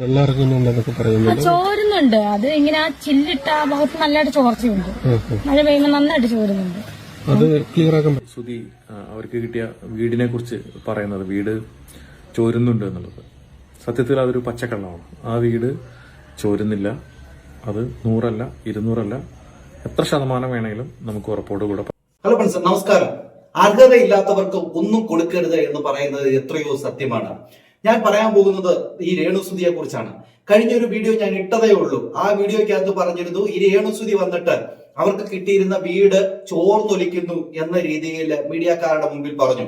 വെള്ളം ഇറങ്ങുന്നുണ്ടെന്നൊക്കെ പറയുന്നുണ്ട് ചോരുന്നുണ്ട്. അത് ഇങ്ങനെ ആ ചില്ലിട്ട ആ ഭാഗത്ത് നല്ലതായിട്ട് ചോർച്ചയുണ്ട്. മഴ പെയ്യുമ്പോൾ നന്നായിട്ട് ചോരുന്നുണ്ട്. അത് ക്ലിയർ ആക്കാൻ സുതി അവർക്ക് കിട്ടിയ വീടിനെ കുറിച്ച് പറയുന്നത് വീട് ചോരുന്നുണ്ട് എന്നുള്ളത്. സത്യത്തിൽ അതൊരു പച്ചക്കള്ളമാണ്. ആ വീട് ചോരുന്നില്ല. അത് നൂറല്ല ഇരുന്നൂറല്ല. എത്ര ശതമാനം വേണമെങ്കിലും നമുക്ക് ഉറപ്പോടുകൂടെ ഹലോ ഫ്രണ്ട്സ് നമസ്കാരം. അർഹതയില്ലാത്തവർക്ക് ഒന്നും കൊടുക്കരുത് എന്ന് പറയുന്നത് എത്രയോ സത്യമാണ്. ഞാൻ പറയാൻ പോകുന്നത് ഈ രേണുസുതിയെ കുറിച്ചാണ്. കഴിഞ്ഞ ഒരു വീഡിയോ ഞാൻ ഇട്ടതേ ഉള്ളൂ. ആ വീഡിയോയ്ക്കകത്ത് പറഞ്ഞിരുന്നു ഈ രേണുസുതി വന്നിട്ട് അവർക്ക് കിട്ടിയിരുന്ന വീട് ചോർന്നൊലിക്കുന്നു എന്ന രീതിയിൽ മീഡിയക്കാരുടെ മുമ്പിൽ പറഞ്ഞു.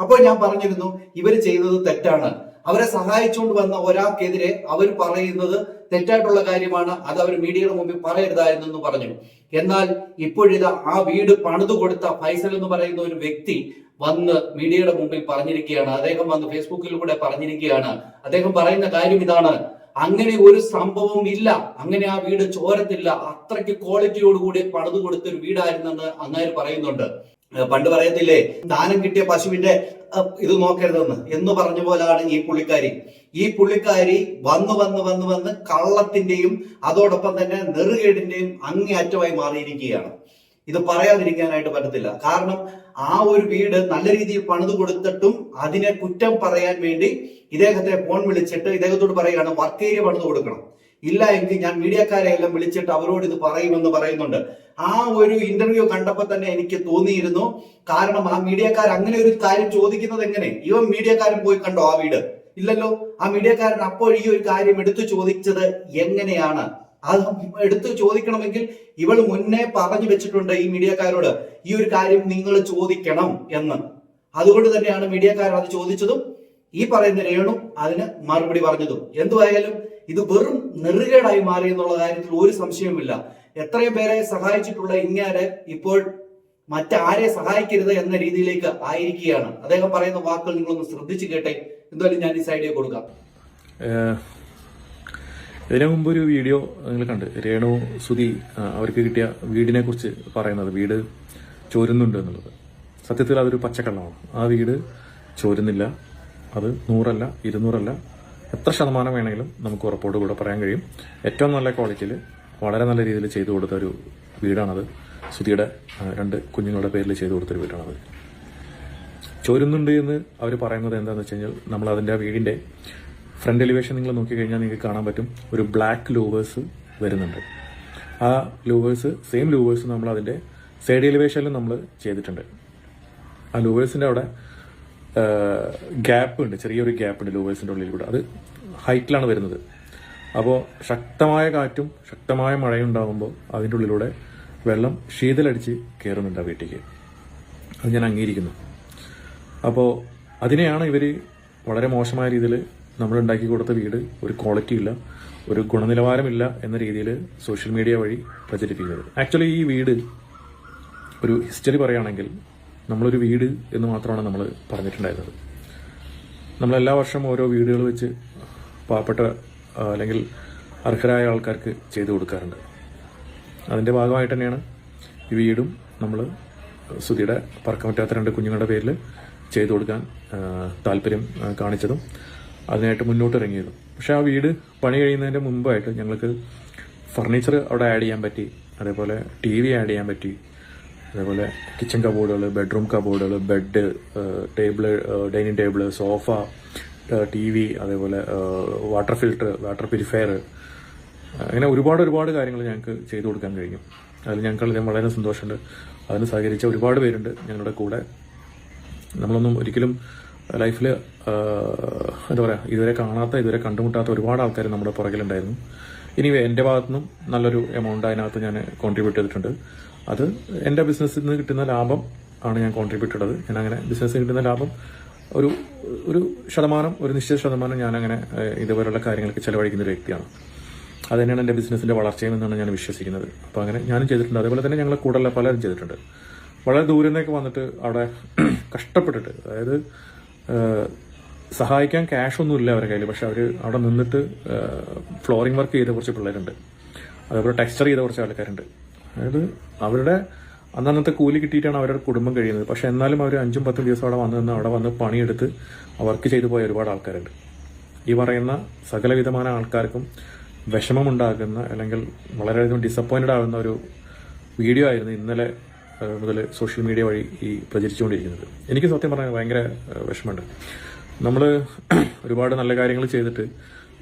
അപ്പോൾ ഞാൻ പറഞ്ഞിരുന്നു ഇവർ ചെയ്തത് തെറ്റാണ്. അവരെ സഹായിച്ചുകൊണ്ട് വന്ന ഒരാൾക്കെതിരെ അവർ പറയുന്നത് തെറ്റായിട്ടുള്ള കാര്യമാണ്. അത് അവർ മീഡിയയുടെ മുമ്പിൽ പറയരുതായിരുന്നു എന്ന് പറഞ്ഞു. എന്നാൽ ഇപ്പോഴിതാ ആ വീട് പണിതു കൊടുത്ത ഫൈസൽ എന്ന് പറയുന്ന ഒരു വ്യക്തി വന്ന് മീഡിയയുടെ മുമ്പിൽ പറഞ്ഞിരിക്കുകയാണ്. അദ്ദേഹം വന്ന് ഫേസ്ബുക്കിലൂടെ പറഞ്ഞിരിക്കുകയാണ്. അദ്ദേഹം പറയുന്ന കാര്യം ഇതാണ്. അങ്ങനെ ഒരു സംഭവം ഇല്ല. അങ്ങനെ ആ വീട് ചോരത്തില്ല. അത്രയ്ക്ക് ക്വാളിറ്റിയോടുകൂടി പണിതു കൊടുത്ത ഒരു വീടായിരുന്നെന്ന് അങ്ങാര് പറയുന്നുണ്ട്. പണ്ട് പറയത്തില്ലേ ദാനം കിട്ടിയ പശുവിന്റെ ഇത് നോക്കരുതെന്ന് എന്ന് പറഞ്ഞ പോലാണ് ഈ പുള്ളിക്കാരി. ഈ പുള്ളിക്കാരി വന്ന് വന്ന് വന്ന് വന്ന് കള്ളത്തിന്റെയും അതോടൊപ്പം തന്നെ നെറുകേടിന്റെയും അങ്ങേയറ്റമായി മാറിയിരിക്കുകയാണ്. ഇത് പറയാതിരിക്കാനായിട്ട് പറ്റത്തില്ല. കാരണം ആ ഒരു വീട് നല്ല രീതിയിൽ പണിത് കൊടുത്തിട്ടും അതിനെ കുറ്റം പറയാൻ വേണ്ടി ഇദ്ദേഹത്തെ ഫോൺ വിളിച്ചിട്ട് ഇദ്ദേഹത്തോട് പറയുകയാണ് വർക്ക് ഏരിയ പണിത് കൊടുക്കണം. ഇല്ല എങ്കിൽ ഞാൻ മീഡിയക്കാരെ എല്ലാം വിളിച്ചിട്ട് അവരോട് ഇത് പറയുമെന്ന് പറയുന്നുണ്ട്. ആ ഒരു ഇന്റർവ്യൂ കണ്ടപ്പോൾ തന്നെ എനിക്ക് തോന്നിയിരുന്നു. കാരണം ആ മീഡിയക്കാർ അങ്ങനെ ഒരു കാര്യം ചോദിക്കുന്നത് എങ്ങനെ? ഇവൻ മീഡിയക്കാരൻ പോയി കണ്ടോ ആ വീട്? ഇല്ലല്ലോ. ആ മീഡിയക്കാരൻ അപ്പോൾ ഈ ഒരു കാര്യം എടുത്തു ചോദിച്ചത് എങ്ങനെയാണ്? അത് എടുത്ത് ചോദിക്കണമെങ്കിൽ ഇവൾ മുന്നേ പറഞ്ഞു വെച്ചിട്ടുണ്ട് ഈ മീഡിയക്കാരോട് ഈ ഒരു കാര്യം നിങ്ങൾ ചോദിക്കണം എന്ന്. അതുകൊണ്ട് തന്നെയാണ് മീഡിയക്കാരൻ അത് ചോദിച്ചതും ഈ പറയുന്ന രേണു അതിന് മറുപടി പറഞ്ഞതും. എന്തുവായാലും ഇത് വെറും നെറുകേടായി മാറി എന്നുള്ള കാര്യത്തിൽ ഒരു സംശയവുമില്ല. എത്രയും പേരെ സഹായിച്ചിട്ടുള്ള ഇങ്ങാരെ ഇപ്പോൾ മറ്റാരെ സഹായിക്കരുത് എന്ന രീതിയിലേക്ക് ആയിരിക്കുകയാണ്. അദ്ദേഹം പറയുന്ന വാക്കുകൾ നിങ്ങളൊന്ന് ശ്രദ്ധിച്ചു കേട്ടെ. എന്തായാലും ഞാൻ ഈ സൈഡിൽ കൊടുക്കാം. ഇതിനു മുമ്പ് ഒരു വീഡിയോ നിങ്ങൾ കണ്ട്. രേണു സുധി അവർക്ക് കിട്ടിയ വീടിനെ കുറിച്ച് പറയുന്നത്. വീട് ചോരുന്നുണ്ട് എന്നുള്ളത്. സത്യത്തിൽ അതൊരു പച്ചക്കള്ളമാണ്. ആ വീട് ചോരുന്നില്ല. അത് നൂറല്ല ഇരുന്നൂറല്ല. എത്ര ശതമാനം വേണമെങ്കിലും നമുക്ക് ഉറപ്പോട് കൂടെ പറയാൻ കഴിയും. ഏറ്റവും നല്ല ക്വാളിറ്റിയിൽ വളരെ നല്ല രീതിയിൽ ചെയ്തു കൊടുത്ത ഒരു വീടാണത്. സുധിയുടെ രണ്ട് കുഞ്ഞുങ്ങളുടെ പേരിൽ ചെയ്തു കൊടുത്തൊരു വീടാണത്. ചോരുന്നുണ്ട് എന്ന് അവർ പറയുന്നത് എന്താണെന്ന് വെച്ച് കഴിഞ്ഞാൽ നമ്മൾ അതിന്റെ ആ വീടിന്റെ ഫ്രണ്ട് എലിവേഷൻ നിങ്ങൾ നോക്കിക്കഴിഞ്ഞാൽ നിങ്ങൾക്ക് കാണാൻ പറ്റും ഒരു ബ്ലാക്ക് ലൂവേഴ്സ് വരുന്നുണ്ട്. ആ ലൂവേഴ്സ് സെയിം ലൂവേഴ്സ് നമ്മൾ അതിന്റെ സൈഡ് എലിവേഷനിൽ നമ്മൾ ചെയ്തിട്ടുണ്ട്. ആ ലൂവേഴ്സിന്റെ അവിടെ ഗ്യാപ്പ് ഉണ്ട്. ചെറിയൊരു ഗ്യാപ്പ് ഉണ്ട് ലൂവേഴ്സിന്റെ ഉള്ളിൽ കൂടെ. അത് ഹൈറ്റിലാണ് വരുന്നത്. അപ്പോൾ ശക്തമായ കാറ്റും ശക്തമായ മഴയും ഉണ്ടാകുമ്പോൾ അതിന്റെ ഉള്ളിലൂടെ വെള്ളം ശീതലടിച്ച് കയറുന്നുണ്ട് ആ വീട്ടിലേക്ക്. അത് ഞാൻ അംഗീകരിക്കുന്നു. അപ്പോൾ അതിനെയാണ് ഇവർ വളരെ മോശമായ രീതിയിൽ നമ്മൾ ഉണ്ടാക്കി കൊടുത്ത വീട് ഒരു ക്വാളിറ്റി ഇല്ല ഒരു ഗുണനിലവാരമില്ല എന്ന രീതിയിൽ സോഷ്യൽ മീഡിയ വഴി പ്രചരിപ്പിക്കുന്നത്. ആക്ച്വലി ഈ വീട് ഒരു ഹിസ്റ്ററി പറയുകയാണെങ്കിൽ നമ്മളൊരു വീട് എന്ന് മാത്രമാണ് നമ്മൾ പറഞ്ഞിട്ടുണ്ടായിരുന്നത്. നമ്മൾ എല്ലാ വർഷവും ഓരോ വീടുകൾ വെച്ച് പാവപ്പെട്ട അല്ലെങ്കിൽ അർഹരായ ആൾക്കാർക്ക് ചെയ്തു കൊടുക്കാറുണ്ട്. അതിന്റെ ഭാഗമായിട്ട് തന്നെയാണ് ഈ വീടും നമ്മൾ സുധിയുടെ പറക്കാൻ പറ്റാത്ത രണ്ട് കുഞ്ഞുങ്ങളുടെ പേരിൽ ചെയ്തു കൊടുക്കാൻ താല്പര്യം കാണിച്ചതും. അതിനായിട്ട് മുന്നോട്ട് ഇറങ്ങിയതും പക്ഷേ ആ വീട് പണി കഴിയുന്നതിന്റെ മുമ്പായിട്ട് ഞങ്ങൾക്ക് ഫർണിച്ചർ അവിടെ ആഡ് ചെയ്യാൻ പറ്റി. അതേപോലെ ടി വി ആഡ് ചെയ്യാൻ പറ്റി. അതേപോലെ കിച്ചൺ കബോർഡുകൾ bedroom കബോർഡുകൾ bed table dining table sofa T V അതേപോലെ വാട്ടർ ഫിൽട്ടർ വാട്ടർ പ്യൂരിഫയർ അങ്ങനെ ഒരുപാട് ഒരുപാട് കാര്യങ്ങൾ ഞങ്ങൾക്ക് ചെയ്തു കൊടുക്കാൻ കഴിഞ്ഞു. അതിൽ ഞങ്ങൾക്ക് വളരെ സന്തോഷമുണ്ട്. അതിന് സഹകരിച്ച ഒരുപാട് പേരുണ്ട് ഞങ്ങളുടെ കൂടെ. നമ്മളൊന്നും ഒരിക്കലും ലൈഫിൽ എന്താ പറയുക ഇതുവരെ കാണാത്ത ഇതുവരെ കണ്ടുമുട്ടാത്ത ഒരുപാട് ആൾക്കാർ നമ്മുടെ പുറകിലുണ്ടായിരുന്നു. ഇനി എന്റെ ഭാഗത്തു നിന്നും നല്ലൊരു എമൗണ്ട് അതിനകത്ത് ഞാൻ കോൺട്രിബ്യൂട്ട് ചെയ്തിട്ടുണ്ട്. അത് എന്റെ ബിസിനസ്സിൽ നിന്ന് കിട്ടുന്ന ലാഭം ആണ് ഞാൻ കോൺട്രിബ്യൂട്ട് ചെയ്തത് ഞാൻ അങ്ങനെ ബിസിനസ്സിൽ കിട്ടുന്ന ലാഭം ഒരു ഒരു ശതമാനം ഒരു നിശ്ചിത ശതമാനം ഞാൻ അങ്ങനെ ഇതുപോലുള്ള കാര്യങ്ങൾക്ക് ചെലവഴിക്കുന്ന ഒരു വ്യക്തിയാണ്. അത് തന്നെയാണ് എന്റെ ബിസിനസ്സിന്റെ വളർച്ചയും എന്നാണ് ഞാൻ വിശ്വസിക്കുന്നത്. അപ്പോൾ അങ്ങനെ ഞാനും ചെയ്തിട്ടുണ്ട്. അതേപോലെ തന്നെ ഞങ്ങൾ കൂടുതലുള്ള പലരും ചെയ്തിട്ടുണ്ട്. വളരെ ദൂരെ നിന്നൊക്കെ വന്നിട്ട് അവിടെ കഷ്ടപ്പെട്ടിട്ട് അതായത് സഹായിക്കാൻ ക്യാഷ് ഒന്നും ഇല്ല അവരുടെ കയ്യിൽ പക്ഷെ അവർ അവിടെ നിന്നിട്ട് ഫ്ലോറിംഗ് വർക്ക് ചെയ്ത കുറച്ച് പിള്ളേരുണ്ട്. അതേപോലെ ടെക്സ്ചർ ചെയ്ത കുറച്ച് ആൾക്കാരുണ്ട്. അതായത് അവരുടെ അന്നന്നത്തെ കൂലി കിട്ടിയിട്ടാണ് അവരുടെ കുടുംബം കഴിയുന്നത്. പക്ഷെ എന്നാലും അവർ അഞ്ചും പത്തും ദിവസം അവിടെ വന്ന് നിന്ന് അവിടെ വന്ന് പണിയെടുത്ത് വർക്ക് ചെയ്തു പോയ ഒരുപാട് ആൾക്കാരുണ്ട്. ഈ പറയുന്ന സകലവിധമായ ആൾക്കാർക്കും വിഷമമുണ്ടാക്കുന്ന അല്ലെങ്കിൽ വളരെയധികം ഡിസപ്പോയിന്റഡ് ആകുന്ന ഒരു വീഡിയോ ആയിരുന്നു ഇന്നലെ മുതൽ സോഷ്യൽ മീഡിയ വഴി ഈ പ്രചരിച്ചുകൊണ്ടിരിക്കുന്നത്. എനിക്ക് സത്യം പറഞ്ഞാൽ ഭയങ്കര വിഷമമുണ്ട്. നമ്മൾ ഒരുപാട് നല്ല കാര്യങ്ങൾ ചെയ്തിട്ട്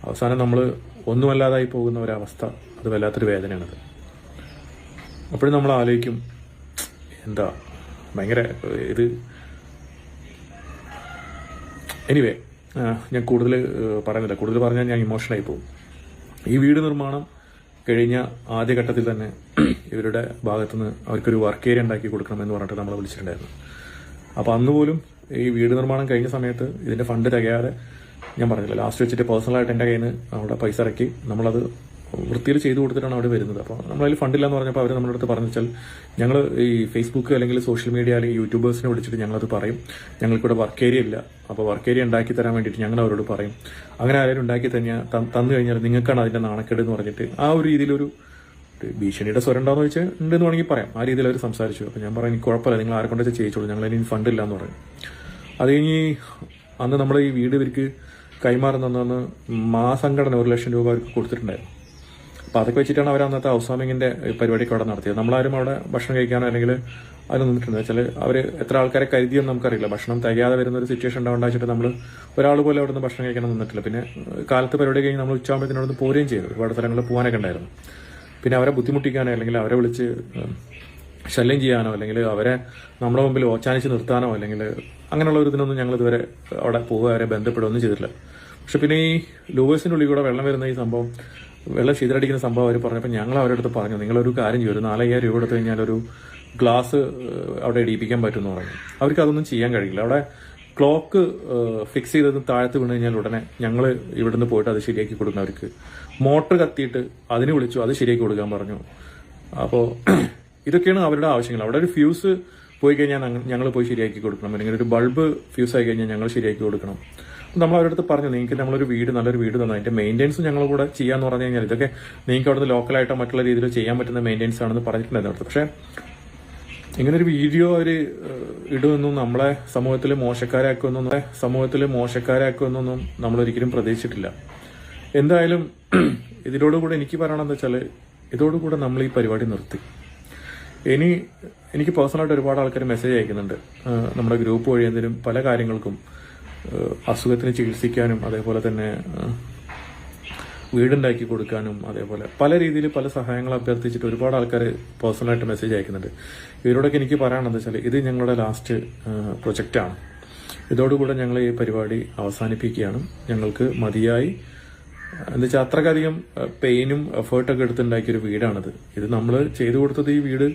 അവസാനം നമ്മൾ ഒന്നുമല്ലാതായി പോകുന്ന ഒരവസ്ഥ അത് വല്ലാത്തൊരു വേദനയാണത്. അപ്പോഴും നമ്മൾ ആലോചിക്കും എന്താ ഭയങ്കര ഇത് എനിവേ ഞാൻ കൂടുതൽ പറയുന്നില്ല. കൂടുതൽ പറഞ്ഞാൽ ഞാൻ ഇമോഷണലായി പോകും. ഈ വീട് നിർമ്മാണം കഴിഞ്ഞ ആദ്യഘട്ടത്തിൽ തന്നെ ഇവരുടെ ഭാഗത്തുനിന്ന് അവർക്കൊരു വർക്ക് ഏരിയ ഉണ്ടാക്കി കൊടുക്കണം എന്ന് പറഞ്ഞിട്ട് നമ്മൾ വിളിച്ചിട്ടുണ്ടായിരുന്നു. അപ്പോൾ അന്ന് പോലും ഈ വീട് നിർമ്മാണം കഴിഞ്ഞ സമയത്ത് ഇതിന്റെ ഫണ്ട് തികയാതെ ഞാൻ പറഞ്ഞില്ല ലാസ്റ്റ് വെച്ചിട്ട് പേഴ്സണലായിട്ട് എന്റെ കയ്യിൽ നിന്ന് നമ്മുടെ പൈസ ഇറക്കി നമ്മളത് വൃത്തിയിൽ ചെയ്തു കൊടുത്തിട്ടാണ് അവിടെ വരുന്നത്. അപ്പോൾ നമ്മളതിൽ ഫണ്ടില്ല എന്ന് പറഞ്ഞപ്പോൾ അവർ നമ്മുടെ അടുത്ത് പറഞ്ഞു വെച്ചാൽ ഞങ്ങൾ ഈ ഫേസ്ബുക്ക് അല്ലെങ്കിൽ സോഷ്യൽ മീഡിയ അല്ലെങ്കിൽ യൂട്യൂബേഴ്സിനെ വിളിച്ചിട്ട് ഞങ്ങളത് പറയും. ഞങ്ങൾക്കിവിടെ വർക്ക് ഏരിയ ഇല്ല. അപ്പോൾ വർക്ക് ഏരിയ ഉണ്ടാക്കി തരാൻ വേണ്ടിയിട്ട് ഞങ്ങൾ അവരോട് പറയും. അങ്ങനെ ആരെങ്കിലും ഉണ്ടാക്കി തന്നെ തന്നു കഴിഞ്ഞാൽ നിങ്ങൾക്കാണ് അതിന്റെ നാണക്കേട് എന്ന് പറഞ്ഞിട്ട് ആ ഒരു രീതിയിലൊരു ഭീഷണിയുടെ സ്വരം ഉണ്ടാന്ന് ചോദിച്ചാൽ ഉണ്ടെന്ന് വേണമെങ്കിൽ പറയാം. ആ രീതിയിൽ അവർ സംസാരിച്ചു. അപ്പോൾ ഞാൻ പറഞ്ഞു എനിക്ക് കുഴപ്പമില്ല. നിങ്ങൾ ആരെ കൊണ്ടുവച്ചാൽ ചെയ്യിച്ചോളൂ. ഞങ്ങൾ ഇനി ഇല്ല എന്ന് പറഞ്ഞു. അത് കഴിഞ്ഞ് അന്ന് നമ്മൾ ഈ വീട് ഇവർക്ക് കൈമാറുന്ന മാസംഘടന ഒരു ലക്ഷം രൂപ അവർക്ക് കൊടുത്തിട്ടുണ്ടായിരുന്നു. അപ്പോൾ അതൊക്കെ വെച്ചിട്ടാണ് അവർ അന്നത്തെ ഹൗസ് വാമിങ്ങിന്റെ പരിപാടിയൊക്കെ അവിടെ നടത്തിയത്. നമ്മളാരും അവിടെ ഭക്ഷണം കഴിക്കാനോ അല്ലെങ്കിൽ അതിൽ നിന്നിട്ടുണ്ട് വെച്ചാൽ അവർ എത്ര ആൾക്കാരെ കരുതിയെന്ന് നമുക്കറിയില്ല. ഭക്ഷണം തികയാതെ വരുന്ന ഒരു സിറ്റുവേഷൻ ഉണ്ടാവുണ്ടാച്ചിട്ട് നമ്മൾ ഒരാൾ പോലും അവിടെ നിന്ന് ഭക്ഷണം കഴിക്കണം നിന്നിട്ടില്ല. പിന്നെ കാലത്ത് പരിപാടി കഴിഞ്ഞ് നമ്മൾ ഉച്ചയാകുമ്പോഴത്തേനോട് പോരുകയും ചെയ്തു. ഒരുപാട് സ്ഥലങ്ങളിൽ പോകാനൊക്കെ ഉണ്ടായിരുന്നു. പിന്നെ അവരെ ബുദ്ധിമുട്ടിക്കാനോ അല്ലെങ്കിൽ അവരെ വിളിച്ച് ശല്യം ചെയ്യാനോ അല്ലെങ്കിൽ അവരെ നമ്മുടെ മുമ്പിൽ ഓച്ചാനിച്ച് നിർത്താനോ അല്ലെങ്കിൽ അങ്ങനെയുള്ള ഒരു ഇതിനൊന്നും ഞങ്ങൾ ഇതുവരെ അവിടെ പോവുക അവരെ ബന്ധപ്പെടുകയൊന്നും ചെയ്തിട്ടില്ല. പക്ഷെ പിന്നെ ഈ ലൂവേഴ്സിന്റെ ഉള്ളിൽ കൂടെ വെള്ളം വരുന്ന ഈ സംഭവം വെള്ളം ശീതലടിക്കുന്ന സംഭവം അവർ പറഞ്ഞപ്പോൾ ഞങ്ങൾ അവരുടെ അടുത്ത് പറഞ്ഞു നിങ്ങളൊരു കാര്യം ചെയ്യും ഒരു നാലയ്യായിരം രൂപ എടുത്തു കഴിഞ്ഞാൽ ഒരു ഗ്ലാസ് അവിടെ ഇടിപ്പിക്കാൻ പറ്റുമെന്ന് പറഞ്ഞു. അവർക്ക് അതൊന്നും ചെയ്യാൻ കഴിയില്ല. അവിടെ ക്ലോക്ക് ഫിക്സ് ചെയ്തത് താഴത്ത് വീണ് കഴിഞ്ഞാൽ ഉടനെ ഞങ്ങൾ ഇവിടുന്ന് പോയിട്ട് അത് ശരിയാക്കി കൊടുക്കുന്ന അവർക്ക്. മോട്ടർ കത്തിയിട്ട് അതിന് വിളിച്ചു അത് ശരിയാക്കി കൊടുക്കാൻ പറഞ്ഞു. അപ്പോൾ ഇതൊക്കെയാണ് അവരുടെ ആവശ്യങ്ങൾ. അവിടെ ഒരു ഫ്യൂസ് പോയി കഴിഞ്ഞാൽ ഞങ്ങൾ പോയി ശരിയാക്കി കൊടുക്കണം. അല്ലെങ്കിൽ ഒരു ബൾബ് ഫ്യൂസ് ആയി കഴിഞ്ഞാൽ ഞങ്ങൾ ശരിയാക്കി കൊടുക്കണം. നമ്മൾ അവരുടെ അടുത്ത് പറഞ്ഞു നിങ്ങൾക്ക് നമ്മളൊരു വീട് നല്ലൊരു വീട് തന്നു. അതിന്റെ മെയിന്റെനൻസ് ഞങ്ങൾ കൂടെ ചെയ്യാന്ന് പറഞ്ഞു കഴിഞ്ഞാൽ ഇതൊക്കെ നിങ്ങൾക്ക് അവിടുന്ന് ലോക്കലായിട്ടോ മറ്റുള്ള രീതിയിൽ ചെയ്യാൻ പറ്റുന്ന മെയിന്റെനൻസ് ആണെന്ന് പറഞ്ഞിട്ടുണ്ടായിരുന്നു പക്ഷേ ഇങ്ങനെ ഒരു വീഡിയോ അവർ ഇടുമെന്നും നമ്മളെ സമൂഹത്തിൽ മോശക്കാരാക്കുമെന്നും സമൂഹത്തിൽ മോശക്കാരാക്കുമെന്നൊന്നും നമ്മൾ ഒരിക്കലും പ്രതീക്ഷിച്ചിട്ടില്ല. എന്തായാലും ഇതിനോടുകൂടെ എനിക്ക് പറയണമെന്ന് വെച്ചാൽ ഇതോടുകൂടെ നമ്മൾ ഈ പരിപാടി നിർത്തി. ഇനി എനിക്ക് പേഴ്സണലായിട്ട് ഒരുപാട് ആൾക്കാർ മെസ്സേജ് അയക്കുന്നുണ്ട്. നമ്മുടെ ഗ്രൂപ്പ് വഴി എന്തെങ്കിലും പല കാര്യങ്ങൾക്കും അസുഖത്തിന് ചികിത്സിക്കാനും അതേപോലെ തന്നെ വീടുണ്ടാക്കി കൊടുക്കാനും അതേപോലെ പല രീതിയിൽ പല സഹായങ്ങൾ അഭ്യർത്ഥിച്ചിട്ട് ഒരുപാട് ആൾക്കാർ പേഴ്സണലായിട്ട് മെസ്സേജ് അയക്കുന്നുണ്ട്. ഇവരോടൊക്കെ എനിക്ക് പറയാനുള്ളത് വെച്ചാൽ ഇത് ഞങ്ങളുടെ ലാസ്റ്റ് പ്രൊജക്റ്റാണ് ഇതോടുകൂടെ ഞങ്ങൾ ഈ പരിപാടി അവസാനിപ്പിക്കുകയാണ്. ഞങ്ങൾക്ക് മതിയായി. എന്താ വെച്ചാൽ അത്രക്കധികം പെയിനും എഫേർട്ടൊക്കെ എടുത്തുണ്ടാക്കിയ ഒരു വീടാണിത്. ഇത് നമ്മൾ ചെയ്തു കൊടുത്തത് ഈ വീട്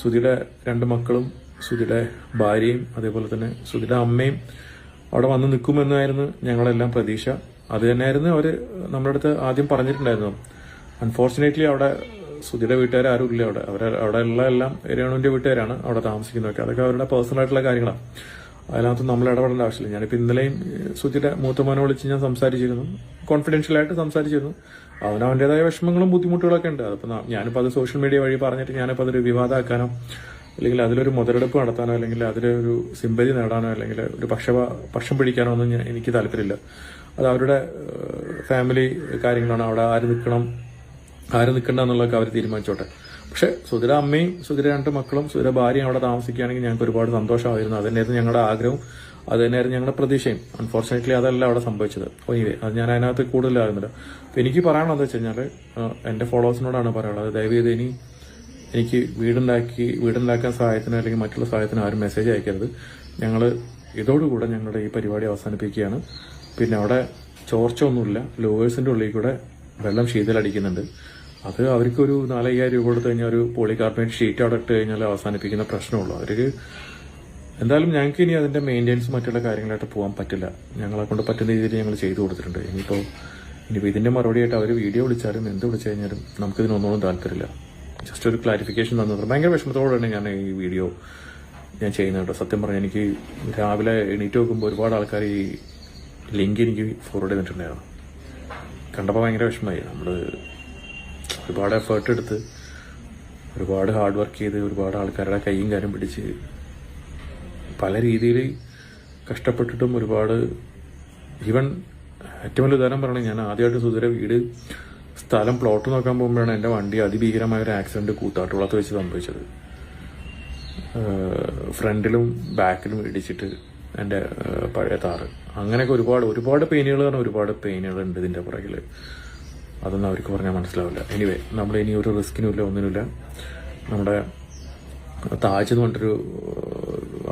സുധിയുടെ രണ്ട് മക്കളും സുധിയുടെ ഭാര്യയും അതേപോലെ തന്നെ സുധിയുടെ അമ്മയും അവിടെ വന്ന് നിൽക്കുമെന്നായിരുന്നു ഞങ്ങളെല്ലാം പ്രതീക്ഷ. അത് തന്നെയായിരുന്നു അവർ നമ്മുടെ അടുത്ത് ആദ്യം പറഞ്ഞിട്ടുണ്ടായിരുന്നു. അൺഫോർച്ചുനേറ്റ്ലി അവിടെ സുധിയുടെ വീട്ടുകാർ ആരും ഇല്ല അവിടെ. അവർ അവിടെ ഉള്ള എല്ലാം രേണുവിന്റെ വീട്ടുകാരാണ് അവിടെ താമസിക്കുന്നതൊക്കെ. അതൊക്കെ അവരുടെ പേഴ്സണൽ ആയിട്ടുള്ള കാര്യങ്ങളാണ് അതിനകത്ത് നമ്മൾ ഇടപെടേണ്ട ആവശ്യമില്ല. ഞാനിപ്പോൾ ഇന്നലെയും സുധിയുടെ മൂത്തമോനെ വിളിച്ച് ഞാൻ സംസാരിച്ചിരുന്നു. കോൺഫിഡൻഷ്യൽ ആയിട്ട് സംസാരിച്ചിരുന്നു. അവന് അവന്റെതായ വിഷമങ്ങളും ബുദ്ധിമുട്ടുകളൊക്കെ ഉണ്ട്. അതിപ്പോൾ ഞാനിപ്പോൾ അത് സോഷ്യൽ മീഡിയ വഴി പറഞ്ഞിട്ട് ഞാനിപ്പോൾ അതൊരു വിവാദമാക്കാനോ അല്ലെങ്കിൽ അതിലൊരു മുതലെടുപ്പ് നടത്താനോ അല്ലെങ്കിൽ അതിലൊരു സിമ്പതി നേടാനോ അല്ലെങ്കിൽ ഒരു പക്ഷ പക്ഷം പിടിക്കാനോ ഒന്നും എനിക്ക് താല്പര്യമില്ല. അത് അവരുടെ ഫാമിലി കാര്യങ്ങളാണ്. അവിടെ ആര് നിൽക്കണം ആര് നിൽക്കണ്ട എന്നുള്ളതൊക്കെ അവർ തീരുമാനിച്ചോട്ടെ. പക്ഷെ സുധിര അമ്മയും സുധിര രണ്ട് മക്കളും സുധിര ഭാര്യയും അവിടെ താമസിക്കുകയാണെങ്കിൽ ഞങ്ങൾക്ക് ഒരുപാട് സന്തോഷമായിരുന്നു. അത് തന്നെയായിരുന്നു ഞങ്ങളുടെ ആഗ്രഹവും. അത് തന്നെയായിരുന്നു ഞങ്ങളുടെ പ്രതീക്ഷയും. അൺഫോർച്ചുനേറ്റ്ലി അതല്ല അവിടെ സംഭവിച്ചത്. ഇവേ അത് ഞാൻ അതിനകത്ത് കൂടുതലാകുന്നില്ല അപ്പം എനിക്ക് പറയാനുള്ളത് വെച്ച് കഴിഞ്ഞാൽ എന്റെ ഫോളോവേഴ്സിനോടാണ് പറയാനുള്ളത്. ദയവ് ചെയ്ത് ഇനി എനിക്ക് വീടുണ്ടാക്കി വീടുണ്ടാക്കാൻ സഹായത്തിനോ അല്ലെങ്കിൽ മറ്റുള്ള സഹായത്തിനോ ആരും മെസ്സേജ് അയക്കരുത്. ഞങ്ങൾ ഇതോടുകൂടെ ഞങ്ങളുടെ ഈ പരിപാടി അവസാനിപ്പിക്കുകയാണ്. പിന്നെ അവിടെ ചോർച്ച ഒന്നുമില്ല ലോവേഴ്സിന്റെ ഉള്ളിൽ കൂടെ വെള്ളം ശീതലടിക്കുന്നുണ്ട്. അത് അവർക്കൊരു നാലയ്യായിരം രൂപ കൊടുത്തു കഴിഞ്ഞാൽ ഒരു പോളികാർബണേറ്റ് ഷീറ്റ് അവിടെ ഇട്ട് കഴിഞ്ഞാൽ അവസാനിപ്പിക്കുന്ന പ്രശ്നമുള്ളൂ. അവർക്ക് എന്തായാലും ഞങ്ങൾക്ക് ഇനി അതിന്റെ മെയിന്റെനൻസ് മറ്റുള്ള കാര്യങ്ങളായിട്ട് പോകാൻ പറ്റില്ല. ഞങ്ങളെ കൊണ്ട് പറ്റുന്ന രീതിയിൽ ഞങ്ങൾ ചെയ്തു കൊടുത്തിട്ടുണ്ട്. ഇനിയിപ്പോൾ ഇനിയിപ്പോൾ ഇതിന്റെ മറുപടിയായിട്ട് അവർ വീഡിയോ വിളിച്ചാലും എന്ത് വിളിച്ചു കഴിഞ്ഞാലും നമുക്കിതിനൊന്നും താല്പര്യമില്ല. ജസ്റ്റ് ഒരു ക്ലാരിഫിക്കേഷൻ തന്നത് ഭയങ്കര വിഷമത്തോടെയാണ് ഞാൻ ഈ വീഡിയോ ഞാൻ ചെയ്യുന്നത് കേട്ടോ. സത്യം പറഞ്ഞാൽ എനിക്ക് രാവിലെ എണീറ്റ് നോക്കുമ്പോൾ ഒരുപാട് ആൾക്കാർ ഈ ലിങ്ക് എനിക്ക് ഫോർവേഡ് ചെയ്തിട്ടുണ്ടായിരുന്നു. കണ്ടപ്പോൾ ഭയങ്കര വിഷമമായി. നമ്മൾ ഒരുപാട് എഫേർട്ട് എടുത്ത് ഒരുപാട് ഹാർഡ് വർക്ക് ചെയ്ത് ഒരുപാട് ആൾക്കാരുടെ കൈയും കാര്യം പിടിച്ച് പല രീതിയിൽ കഷ്ടപ്പെട്ടിട്ടും ഒരുപാട് ഈവൻ ഏറ്റവും വലിയ ഉദാഹരണം പറയണേ ഞാൻ ആദ്യമായിട്ട് സുധീര വീട് സ്ഥലം പ്ലോട്ട് നോക്കാൻ പോകുമ്പോഴാണ് എന്റെ വണ്ടി അതിഭീകരമായ ഒരു ആക്സിഡന്റ് കൂത്താട്ടുകുളത്ത് വെച്ച് സംഭവിച്ചത്. ഫ്രണ്ടിലും ബാക്കിലും ഇടിച്ചിട്ട് എന്റെ പഴയ താറ് അങ്ങനെയൊക്കെ ഒരുപാട് ഒരുപാട് പെയിനുകൾ പറഞ്ഞാൽ ഒരുപാട് പെയിനുകൾ ഉണ്ട് ഇതിന്റെ പുറകിൽ അതൊന്നും അവർക്ക് പറഞ്ഞാൽ മനസ്സിലാവില്ല. എനിവേ നമ്മൾ ഇനി ഒരു റിസ്കിനുമില്ല ഒന്നിനുമില്ല നമ്മുടെ താജ് എന്ന് പറഞ്ഞിട്ടൊരു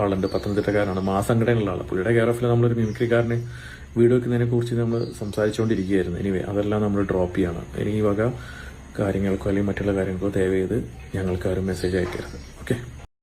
ആളുണ്ട് പത്തനംതിട്ടക്കാരനാണ്. മാസംഘടനയുള്ള ആൾ പുള്ളിയുടെ കെയർ ഓഫിൽ നമ്മളൊരു മിമിക്രിക്കാരന് വീട് വെക്കുന്നതിനെ കുറിച്ച് നമ്മൾ സംസാരിച്ചുകൊണ്ടിരിക്കുകയായിരുന്നു എനിവേ അതെല്ലാം നമ്മൾ ഡ്രോപ്പ് ചെയ്യണം. ഇനി ഈ വക കാര്യങ്ങൾക്കോ അല്ലെങ്കിൽ മറ്റുള്ള കാര്യങ്ങൾക്കോ ദയവ് ചെയ്ത് ഞങ്ങൾക്ക് മെസ്സേജ് അയക്കരുത്. ഓക്കെ